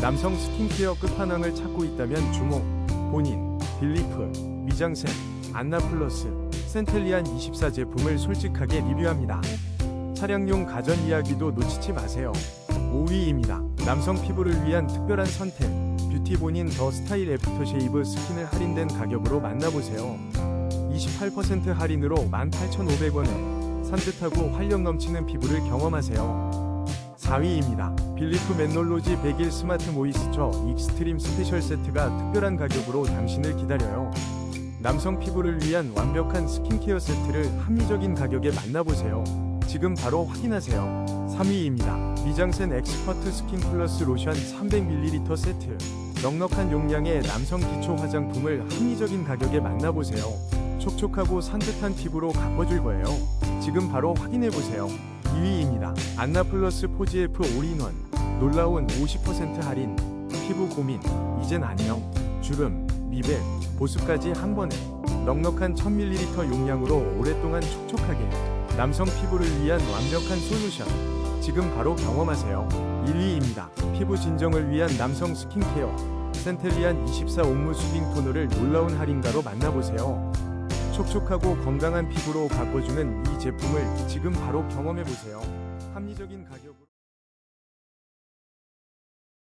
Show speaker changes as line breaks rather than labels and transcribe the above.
남성 스킨케어 끝판왕을 찾고 있다면 주목, 본인, 빌리프, 미장센, 안나플러스, 센텔리안 24 제품을 솔직하게 리뷰합니다. 차량용 가전 이야기도 놓치지 마세요. 5위입니다. 남성 피부를 위한 특별한 선택, 뷰티 본인 더 스타일 애프터 쉐이브 스킨을 할인된 가격으로 만나보세요. 28% 할인으로 18,500원에 산뜻하고 활력 넘치는 피부를 경험하세요. 4위입니다. 빌리프 맨놀로지 100일 스마트 모이스처 익스트림 스페셜 세트가 특별한 가격으로 당신을 기다려요. 남성 피부를 위한 완벽한 스킨케어 세트를 합리적인 가격에 만나보세요. 지금 바로 확인하세요. 3위입니다. 미장센 엑스퍼트 스킨 플러스 로션 300ml 세트. 넉넉한 용량의 남성 기초 화장품을 합리적인 가격에 만나보세요. 촉촉하고 산뜻한 피부로 가꿔줄 거예요. 지금 바로 확인해보세요. 2위입니다. 안나플러스 포지에프 올인원. 놀라운 50% 할인. 피부 고민. 이젠 안녕. 주름, 미백, 보습까지 한 번에. 넉넉한 1000ml 용량으로 오랫동안 촉촉하게. 남성 피부를 위한 완벽한 솔루션. 지금 바로 경험하세요. 1위입니다. 피부 진정을 위한 남성 스킨케어. 센텔리안 24 옥무 수딩 토너를 놀라운 할인가로 만나보세요. 촉촉하고 건강한 피부로 바꿔주는 이 제품을 지금 바로 경험해보세요. 합리적인 가격으로.